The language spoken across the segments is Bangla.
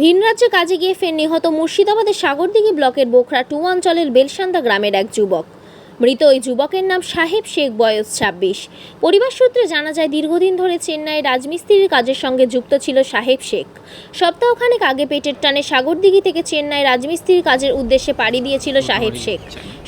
ভিন রাজ্যে কাজে গিয়ে ফের নিহত মুর্শিদাবাদের সাগরদিঘি ব্লকের বোখরা টু অঞ্চলের বেলসান্দা গ্রামের এক যুবক। মৃত ওই যুবকের নাম সাহেব শেখ, বয়স ছাব্বিশ। পরিবার সূত্রে জানা যায়, দীর্ঘদিন ধরে চেন্নাই রাজমিস্ত্রির কাজের সঙ্গে যুক্ত ছিল সাহেব শেখ। সপ্তাহখানেক আগে পেটের টানে সাগরদিঘি থেকে চেন্নাই রাজমিস্ত্রির কাজের উদ্দেশ্যে পাড়ি দিয়েছিল সাহেব শেখ।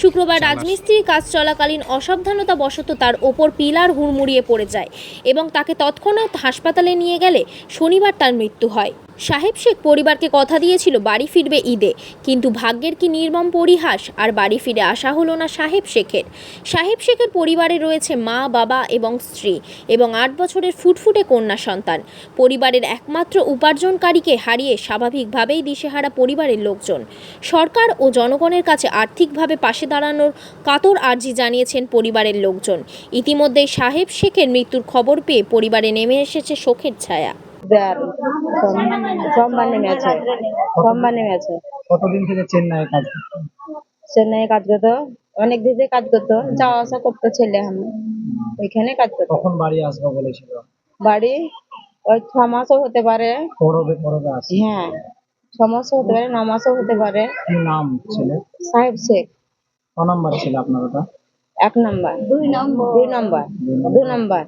শুক্রবার রাজমিস্ত্রির কাজ চলাকালীন অসাবধানতা বশত তার ওপর পিলার হুড়মুড়িয়ে পড়ে যায় এবং তাকে তৎক্ষণাৎ হাসপাতালে নিয়ে গেলে শনিবার তার মৃত্যু হয়। সাহেব শেখ পরিবারকে কথা দিয়েছিল, বাড়ি ফিরবে ঈদে। কিন্তু ভাগ্যের কি নির্মম পরিহাস? আর বাড়ি ফিরে আসা হলো না সাহেব শেখের। সাহেব শেখের পরিবারে রয়েছে মা, বাবা এবং স্ত্রী এবং আট বছরের ফুটফুটে কন্যা সন্তান। পরিবারের একমাত্র উপার্জনকারীকে হারিয়ে স্বাভাবিকভাবেই দিশেহারা পরিবারের লোকজন। সরকার ও জনগণের কাছে আর্থিকভাবে পাশে দাঁড়ানোর কাতর আর্জি জানিয়েছেন পরিবারের লোকজন। ইতিমধ্যেই সাহেব শেখের মৃত্যুর খবর পেয়ে পরিবারে নেমে এসেছে শোকের ছায়া। সোমবার নেমে আছে সোমবার নেমে আছে কতদিন থেকে চেন্নাই কাজ চেন্নাই কাজ করতো অনেক দিন কাজ করতো যাওয়া আসা করতো ছেলে আমি ওইখানে কাজ করতো। কখন বাড়ি আসব বলেছিল? বাড়ি ওই ছ মাসও হতে পারে। পরবে হ্যাঁ ছ মাসও হতে পারে ন মাসও হতে পারে। কি নাম ছিল? সাহেব শেখ। ক নাম্বার ছিল আপনার ওটা? এক নম্বর। দুই নম্বর। দুই নম্বর। দু নম্বর।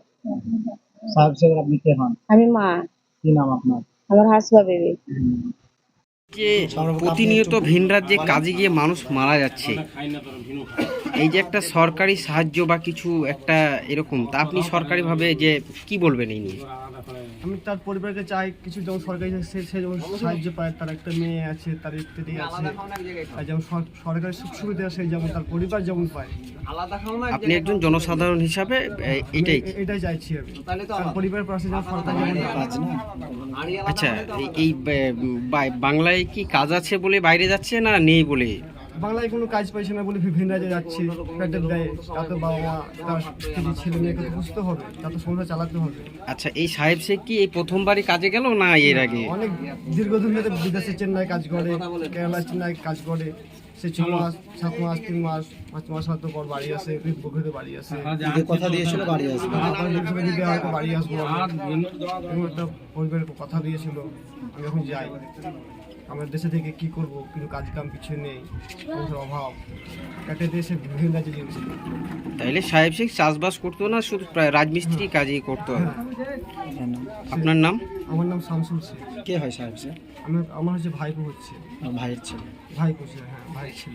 সাহেব শেখ আপনি কে হন? আমি মা। কি নাম আপনার? আমার হাসবা বেবি। যে প্রতিনিয়ত ভিন রাজ্যে কাজে গিয়ে মানুষ মারা যাচ্ছে এই যে একটা সরকারি সাহায্য বা কিছু একটা এরকম তা আপনি সরকারিভাবে যে কি বলবেন এই নিয়ে? আমি তার পরিবারকে চাই কিছু যেমন সরকারি সে সে যেমন সাহায্য পায় তার একটা মেয়ে আছে তার স্ত্রী আছে আর যেমন সরকারি সুখ সুবিধা আছে যেমন তার পরিবার যেমন পায়। আপনি একজন জনসাধারণ হিসাবে এটাই। এটাই চাইছি আমি। পাশে না আচ্ছা এই- বাংলায় কি কাজ আছে বলে বাইরে যাচ্ছে না নেই বলে? বাংলায় কোনো কাজ পাইছে না বলে বিভিন্ন রাজ্যে যাচ্ছে পেটের দেয় তা তো বাবা মা তার স্ত্রী ছেলে মেয়েকে তো বুঝতে হবে তা তো সংসার চালাতে হবে। আচ্ছা এই সাহেব শেখ কি এই প্রথমবারই কাজে গেল না এর আগে? অনেক দীর্ঘদিন ধরে বিদেশে চেন্নাই কাজ করে কেরালা চেন্নাই কাজ করে সে ছ মাস সাত মাস তিন মাস পাঁচ মাস হয়তো পর বাড়ি আসে বগুড়ে বাড়ি আসে। কথা দিয়েছিল বাড়ি আসবে। হয়তো বাড়ি আসব। একটা পরিবারের কথা দিয়েছিল আমি এখন যাই। আমার দেশে থেকে কি করব? কিন্তু কাজ কাম কিছু নেই কোনো অভাব। একটা দেশে বিভিন্ন রাজ্যে জিনিস তাইলে সাহেব শেখ চাষবাস করতো না? শুধু প্রায় রাজমিস্ত্রি কাজই করতো? আপনার নাম? আমার নাম শামসুল শেখ। কে হয় সাহেব শেখ? আমার আমার হচ্ছে ভাইপো হচ্ছে। ভাইয়ের ছেলে। ভাইপো হ্যাঁ ভাইয়ের ছিল।